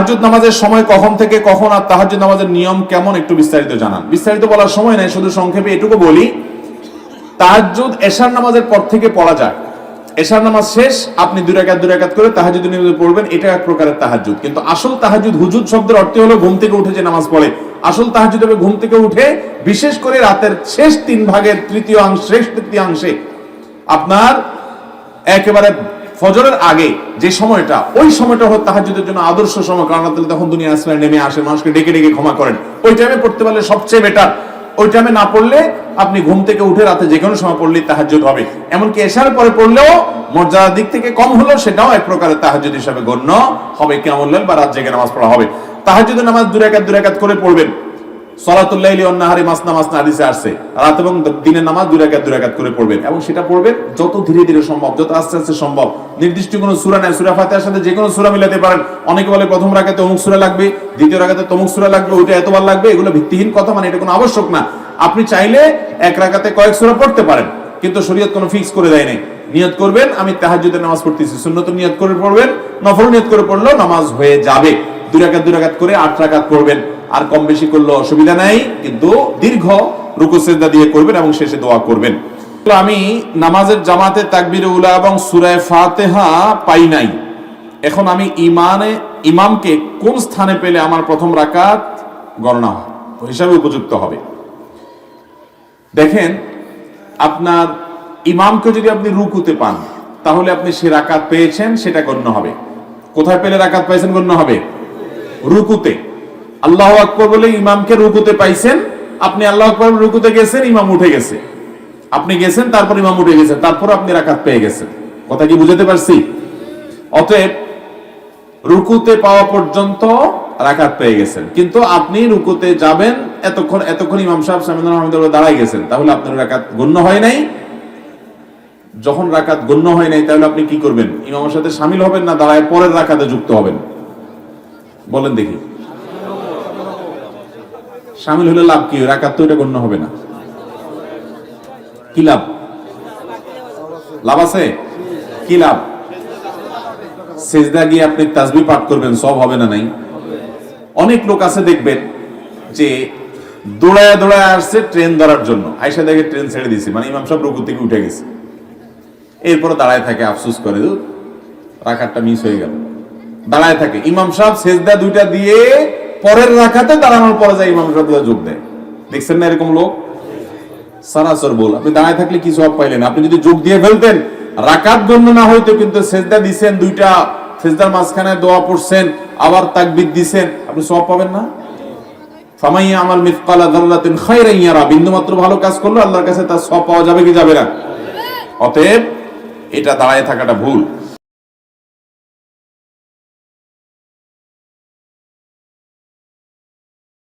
তাহাজ্জুদ নামাজের সময় কখন থেকে কখন আর তাহাজ্জুদ নামাজের নিয়ম কেমন একটু বিস্তারিত জানান। বিস্তারিত বলার সময় নাই, শুধু সংক্ষেপে এটুকু বলি, তাহাজ্জুদ এশার নামাজের পর থেকে পড়া যায়। এশার নামাজ শেষ, আপনি দুই রাকাত দুই রাকাত করে তাহাজ্জুদ নিয়মিত পড়বেন, এটা এক প্রকারের তাহাজুদ কিন্তু আসল তাহাজুদ হুজুদ শব্দের অর্থ হলো ঘুম থেকে উঠে যে নামাজ পড়ে। আসল তাহাজ্জুদ হবে ঘুম থেকে উঠে, বিশেষ করে রাতের শেষ তিন ভাগের তৃতীয় অংশ শেষ তৃতীয়াংশে আপনার একেবারে ফজরের আগে যে সময়টা, ওই সময়টা হলো তাহাজ্জুদের জন্য আদর্শ সময়। কারণ আল্লাহ তখন দুনিয়া আসমানে নেমে আসে, মানুষকে ডেকে ডেকে ক্ষমা করেন। ওই টাইমে পড়তে পারলে সবচেয়ে বেটার ওই টাইমে না পড়লে আপনি ঘুম থেকে উঠে রাতে যে কোনো সময় পড়লেই তাহাজ্জুদ হবে। এমনকি এশার পরে পড়লেও মর্যাদার দিক থেকে কম হলো সেটাও এক প্রকারের তাহাজ্জুদ হিসাবে গণ্য হবে। কেমন বা রাত জেগে নামাজ পড়া হবে। তাহাজ্জুদের নামাজ দুই রাকাত দুই রাকাত করে পড়বেন। সলাতুল্লাইলি অন্নাহারি মাসনা মাসনা হাদিসে আসছে। রাত এবং দিনের নামাজ দুই রাকাত দুই রাকাত করে পড়বেন এবং সেটা পড়বেন যত ধীরে ধীরে সম্ভব, যত আস্তে আস্তে সম্ভব। নির্দিষ্ট কোনো সূরা নাই, সূরা ফাতিহার সাথে যে কোনো সূরা মিলাতে পারেন। অনেকে বলে প্রথম রাকাতে অমুক সূরা লাগবে, দ্বিতীয় রাকাতে তমুক সূরা লাগবে, ওইটা এতবার লাগবে, এগুলো ভিত্তিহীন কথা মানে এটা কোনো আবশ্যক না। আপনি চাইলে এক রাকাতে কয়েক সূরা পড়তে পারেন, কিন্তু শরীয়ত কোনো ফিক্স করে দেয় নাই। নিয়ত করবেন, আমি তাহাজ্জুদের নামাজ পড়তেছি, সুন্নত নিয়ত করে পড়বেন, নফল নিয়ত করে পড়লেও নামাজ হয়ে যাবে। দুই রাকাত দুই রাকাত করে আট রাকাত পড়বেন। আর কম বেশি করলে অসুবিধা নাই, কিন্তু দীর্ঘ রুকু সেজদা দিয়ে করবেন এবং শেষে দোয়া করবেন। আমি নামাজের জামাতে তাকবির উলা এবং সুরায় ফাতেহা পাই নাই। এখন আমি ইমানে ইমামকে কোন স্থানে পেলে আমার প্রথম রাকাত গণনা হিসাবে উপযুক্ত হবে। দেখেন, আপনার ইমামকে যদি আপনি রুকুতে পান, তাহলে আপনি সে রাকাত পেয়েছেন, সেটা গণ্য হবে। কোথায় পেলে রাকাত পাইছেন গণ্য হবে? রুকুতে। আল্লাহ আকবর বলে ইমামকে রুকুতে পাইছেন, আপনি আল্লাহ আকবর রুকুতে গেছেন, ইমাম উঠে গেছে। আপনি গেছেন, তারপর ইমাম উঠে গেছে, তারপর আপনি রাকাত পেয়ে গেছেন। কথা কি বুঝাতে পারছি? অতএব, রুকুতে পাওয়া পর্যন্ত রাকাত পেয়ে গেছেন। কিন্তু আপনি রুকুতে যাবেন, এতক্ষণ এতক্ষণ ইমাম সাহেব সামিদুল আহমদুল্লাহ দাঁড়াই গেছেন, তাহলে আপনার রাকাত গণ্য হয় নাই। যখন রাকাত গণ্য হয় নাই, তাহলে আপনি কি করবেন? ইমামের সাথে সামিল হবেন না, দাঁড়ায় পরের রাকাতে যুক্ত হবেন? বলেন দেখি। সামিল হলে লাভ কি? রাকাত তো গণ্য হবে না। কি লাভ? লাভ আছে? কি লাভ? সেজদা গিয়ে আপনি তাজবি পাঠ করবেন, সব হবে না নাই? অনেক লোক আছে দেখবেন যে দৌড়ায় দৌড়ায় আসছে ট্রেন ধরার জন্য। আইসা দেখে ট্রেন ছেড়ে দিয়েছে মানে ইমাম সাহেব রুকু থেকে উঠে গেছে। এরপরে দাঁড়ায় থাকে, আফসোস করে রাখারটা মিস হয়ে গেল। দাঁড়ায় থাকে। ইমাম সাহেব সেজদা দুইটা দিয়ে পরের রাখাতে দাঁড়ানোর পরে যায় ইমাম সাহেব যোগ দেয়। দেখছেন না এরকম লোক? সারাসর বল আপনি দাঁড়ায় থাকলে কি সব পাইলেন? আপনি যদি যোগ দিয়ে ফেলতেন, রাকাত গণ্য না হইতো কিন্তু সেজদা দিছেন, দুইটা সেজদার মাঝখানে দোয়া পড়ছেন, আবার তাকবির দিছেন, আপনি সব পাবেন না? ফামাইয়া আমাল মিথকালা যাররাতিন খায়রান ইয়ারা। বিন্দুমাত্র ভালো কাজ করল আল্লাহর কাছে তার সব পাওয়া যাবে কি যাবে না? অতএব এটা দাঁড়ায় থাকাটা ভুল।